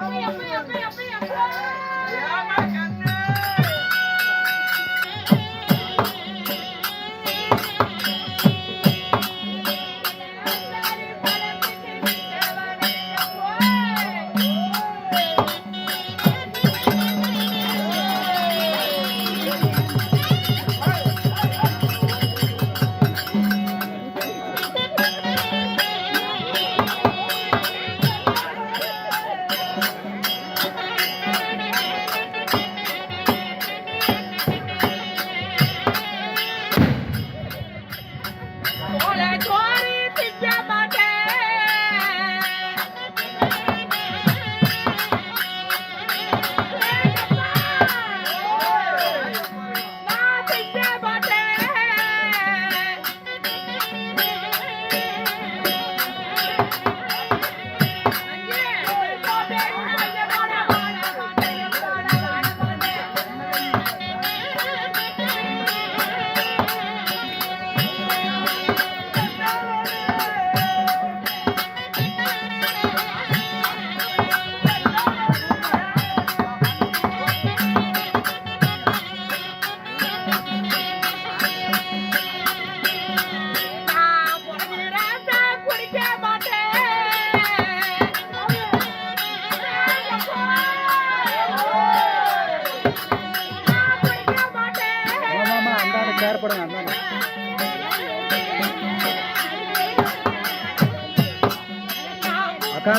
飞不要不要不要不要！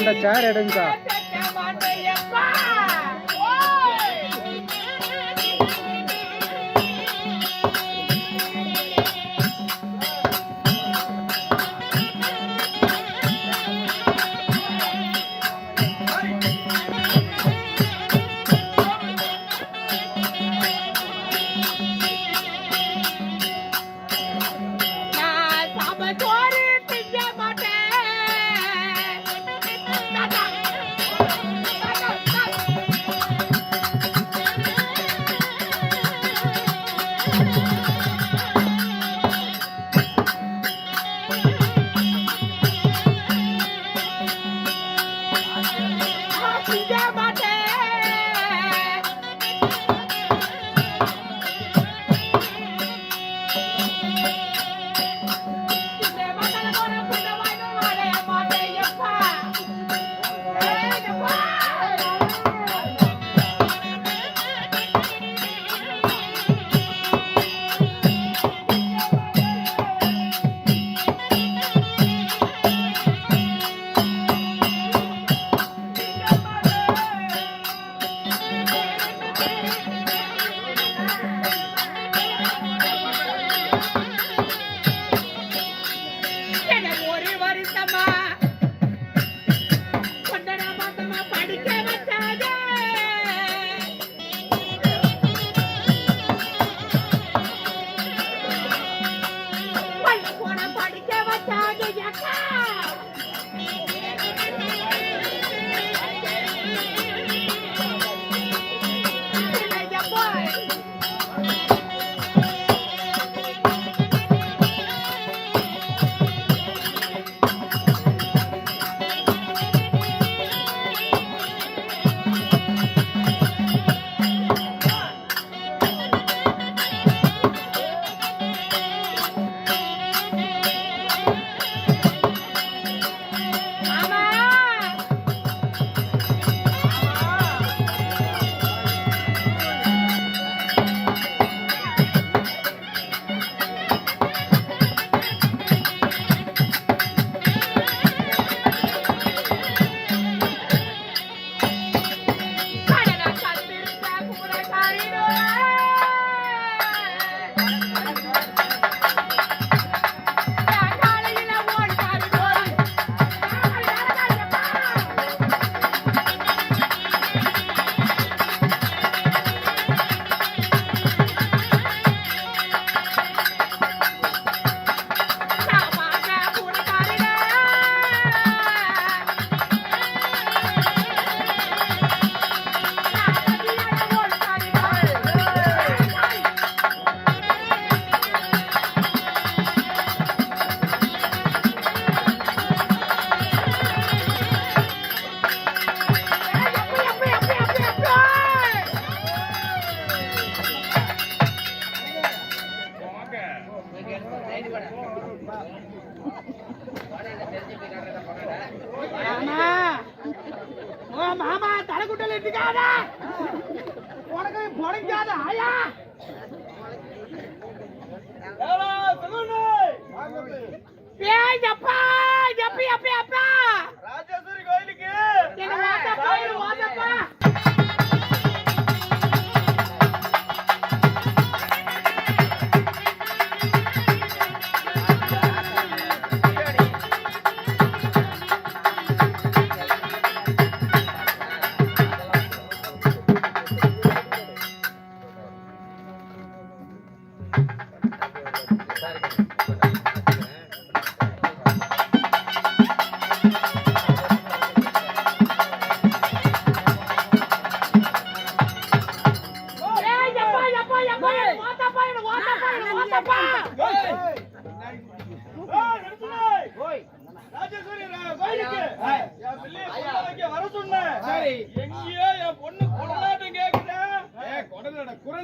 அந்த சேர் எடுங்கக்கா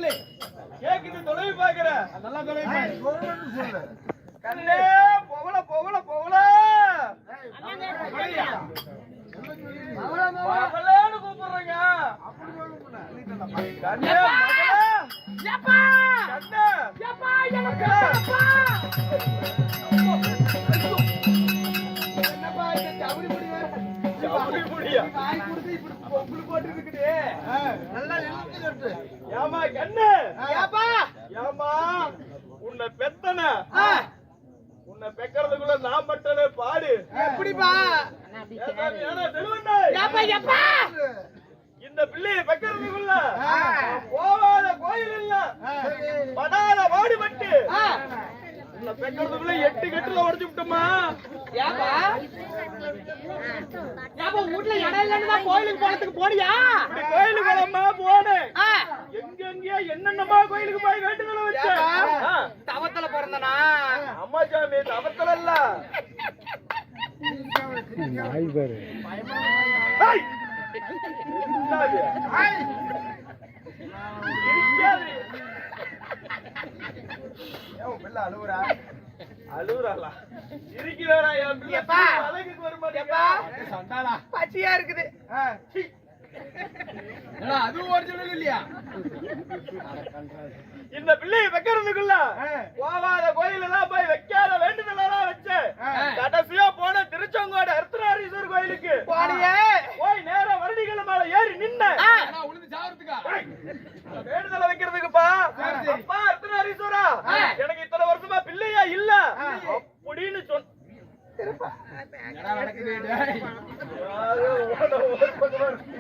சொல்லு. கேக்குது தொலைவு பாக்குற நல்லா தொலைவு சொல்லு கண்ணே போகல போகல போகல மகளேன்னு என்னப்பா இந்த தவறு ஏமா பெக்கறதுக்குள்ள நான் மட்டும் பாடு. எப்படிப்பா? இந்த பிள்ளையை பெக்கறதுக்குள்ள கோயில் இல்ல படாத வாடுபட்டு பெக்கறதுக்குள்ள எட்டு கட்டுல உடச்சு விட்டோமா? ஏப்பா? ஏப்பா வீட்ல இடம் இல்லைன்னு கோயிலுக்கு போனதுக்கு போனியா? கோயிலுக்கு போலாமா? போனேன் ஆ, எங்க எங்கேயா என்னென்னமா கோயிலுக்கு போய் வேண்டுதல ஆ. தவத்துல பிறந்தனா? அம்மா சாமி தவத்தல இல்ல! அழுவுறாளா? இருக்கிறாரா என் பிள்ளை? அழகுக்கு? பச்சையா இருக்குது சீ. இந்த பிள்ளையை வைக்கிறதுக்குள்ள போகாத கோயில் எல்லாம் போய் வைக்காத வேண்டுதல் எல்லாம் வச்சேன் கடைசியா போன திருச்செங்கோடு அர்த்தநாரீஸ்வரர் கோயிலுக்கு போனியே போய் நேரா வருடிகளை மேல ஏறி நின்ன ஆ, வேண்டுதலை வைக்கிறதுக்குப்பா அப்பா அர்த்தநாரீஸ்வரா எனக்கு இத்தனை வருஷமா பிள்ளையா இல்ல அப்படின்னு சொன்ன யாரோ ஓட ஒரு பக்கமா இருக்கு.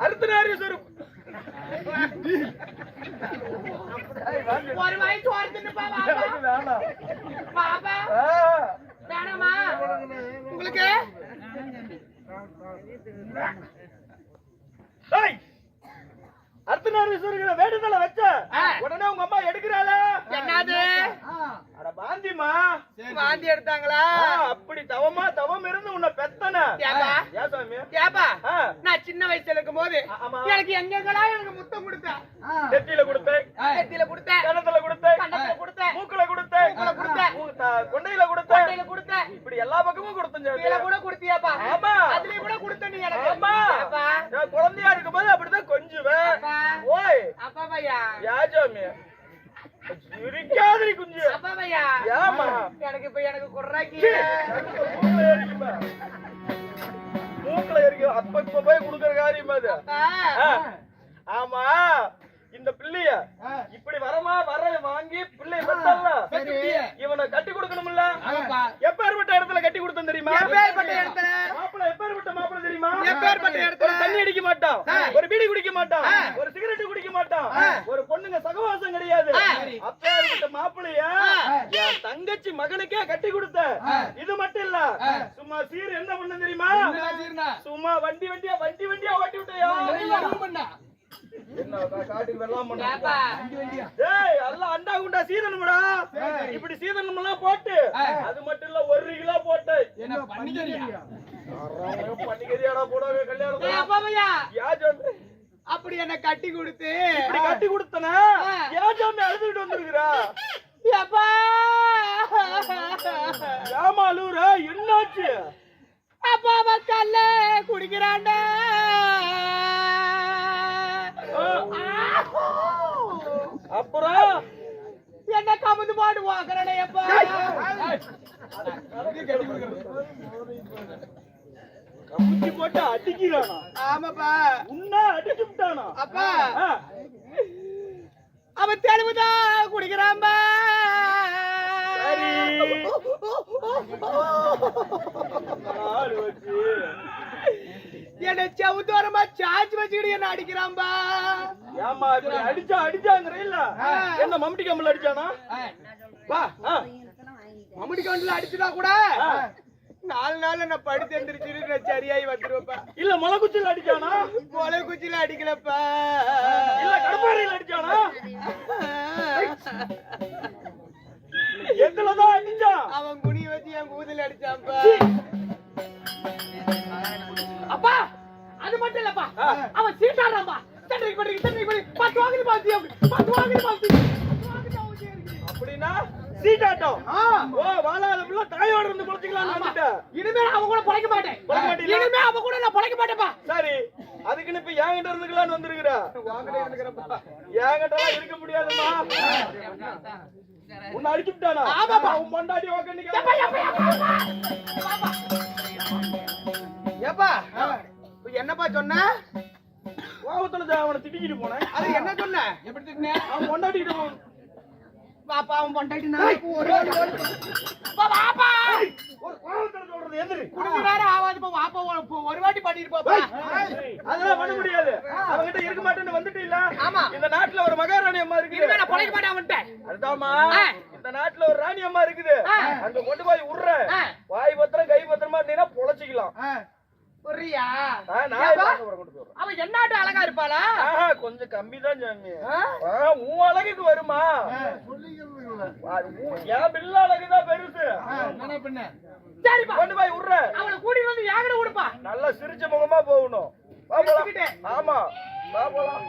அர்த்தநாரீஸ்வரர் ஒரு வயசு வருதுன்னுப்பா வாப்பா. எனக்கு வேணாம் உங்களுக்கு! அர்த்தநாரீஸ்வரர்களை வேண்டுதலை வச்ச. உடனே உங்க அம்மா எடுக்கிறாள என்னது அட பாந்திமா வாந்தி எடுத்தாங்களா? அப்படி தவமா தவம் இருந்து உன்னை பெத்தன. ஏப்பா? நான் சின்ன வயசுல இருக்கும் போது. எனக்கு எங்கெங்கெல்லாம் எனக்கு முத்தம் கொடுத்த? நெத்தியில கொடுத்தேன். நெத்தியில கொடுத்த கணத்துல கொடுத்தேன். கண்டத்துல கொடுத்த மூக்குல கொடுத்தேன். மூக்குல கொடுத்தேன். கொண்டையில கொடுத்தேன். கொண்டையில கொடுத்த இப்படி எல்லா பக்கமும் கொடுத்தேன் கீழே கூட கொடுத்தியாப்பா. ஆமா. அதுலயும் கூட கொடுத்த நீ எனக்கு. ஆமா? நான் குழந்தையா இருக்கும்போது அப்படிதான் கொஞ்சுவேன். அப்பா. ஓய். அப்பா பையா. யா சாமி சிரிக்காதடி குஞ்சு. அப்பா பையா ஏம்மா? எனக்கு இப்ப எனக்கு குர்ராக்கி சீ, மூக்குல ஏறிக்கும் அப்ப இப்ப போய் குடுக்கற காரியம் அது. ஆமா இந்த பிள்ளைய இப்படி வரமா வர வாங்கி பிள்ளை பெத்தல்ல இவனை கட்டி கொடுக்கணும்ல எப்பேற்பட்ட இடத்துல கட்டி கொடுத்தேன் தெரியுமா? எப்பேற்பட்ட இடத்துல? மாப்பிள்ளை எப்பேற்பட்ட மாப்பிள்ளை தெரியுமா? எப்பேற்பட்ட இடத்துல? ஒரு தண்ணி அடிக்க மாட்டான். ஒரு பீடி குடிக்க மாட்டான். ஒரு சிகரெட் குடிக்க மாட்டான். ஒரு கிடையாது ஆ. அப்பேற்பட்ட மாப்பிள்ளைய? ஆ. என் தங்கச்சி மகனுக்கே கட்டி கொடுத்த. இது மட்டும் இல்ல சும்மா சீர் என்ன பண்ண தெரியுமா? சும்மா வண்டி வண்டியா வண்டி வண்டியா ஓட்டி விட்டையா என்ன இப்படி சீதனம் எல்லாம் போட்டு அது மட்டும் இல்ல ஒரு கிலோ போட்டு. பண்ணிக்கறியாடா போடுவாங்க ஏய், கல்யாணம் அப்பா பையா யா சாமி அப்படி என்ன கட்டி கொடுத்து. இப்படி கட்டி கொடுத்தனா? சாமி அழுதுகிட்டு வந்திருக்கிறா? அப்பா ஏமா அழுவுற? என்னாச்சு? அப்பா மக்கள்ல குடிக்கிறாண்டா அப்புறம்? என்ன கமுந்து பாடு வாங்குறனே அப்பா கமுத்தி போட்டு அடிக்கிறானா? ஆமாப்பா. உன்ன அடிச்சு விட்டானா? அப்பா. அவன் தெளிவுதான் குடிக்கிறான்பா. என்ன செவுத்தோரமா சார்ஜ் வச்சுக்கிட்டு என்ன அடிக்கிறான்பா. ஏமா இப்படி அடிச்சா அடிச்சாங்கிற இல்ல? என்ன மம்டி கம்மல் அடிச்சானா? வா. ஆ. மம்முடி கவுண்டில் அடிச்சுட்டா கூட. நாலு நாள் நான் படுத்து எந்திரிச்சிட்டு நான் சரியாயி வந்துருவேப்பா இல்ல முளைக்குச்சில் அடிச்சானா? கொலை குச்சியில அடிக்கலப்பா. இல்ல கடப்பாறையில் அடிச்சானா? எதுலதான் அடிச்சான்? அவன் குனிய வச்சு என் கூதல் அடிச்சான்ப்பா. அப்பா அது மட்டும் இல்லப்பா. அவன் சீட்டாடுறான்பா தண்டனை கொண்டு தண்டனை கொண்டு பத்து பாத்தி பத்து வாங்குது பாத்தி அப்படின்னா சீட்டாட்டம். ஓ வாழாத புள்ள தாயோட இருந்து குழச்சிக்கலாம்னு ஆமா. வந்துட்ட இனிமே அவன் கூட பழைக்க மாட்டேன்? இனிமே அவன் கூட நான் பழைக்க மாட்டேன்ப்பா. சரி அதுக்குன்னு இப்ப என்கிட்ட இருந்துக்கலாம்னு வந்திருக்கிற. என்கிட்ட இருக்க முடியாதுமா உன்னை அடிச்சுட்டானா ஆமாப்பா. உன் பொண்டாட்டி. ஏப்பா என்னப்பா சொன்ன? கோபத்துல அவனை திட்டிக்கிட்டு போனேன். அது என்ன சொன்ன? எப்படி திட்டின? அவன் பொண்டாட்டிக்கிட்ட போ- பாப்பா அவன் பொண்டாட்டி ஒரு அதெல்லாம் பண்ண முடியாது. அவங்கிட்ட இருக்க மாட்டேன்னு வந்துட்டு இல்ல ஆமா. இந்த நாட்டுல ஒரு மகாராணி அம்மா இருக்குது. இனிமே நான் பொழைக்க மாட்டேன் அவன்கிட்ட. அதுதாம்மா. ஆ. இந்த நாட்டுல ஒரு ராணி அம்மா இருக்குது. அங்க கொண்டு போய் விடுற. வாய் பத்திரம் கை பத்திரமா இருந்தீங்கன்னா பொழைச்சிக்கலாம். அழகா இருப்பாளா? கொஞ்சம் கம்மி தான் சாமி உன் அழகுக்கு வருமா? என் பிள்ளை அழகுதான் பெருசு. சரிப்பா. கொண்டு போய் விடுற. அவளை கூட்டிட்டு வந்து யாகட விடுப்பா நல்லா சிரிச்ச முகமா போகணும். ஆமா. வா போலாம்.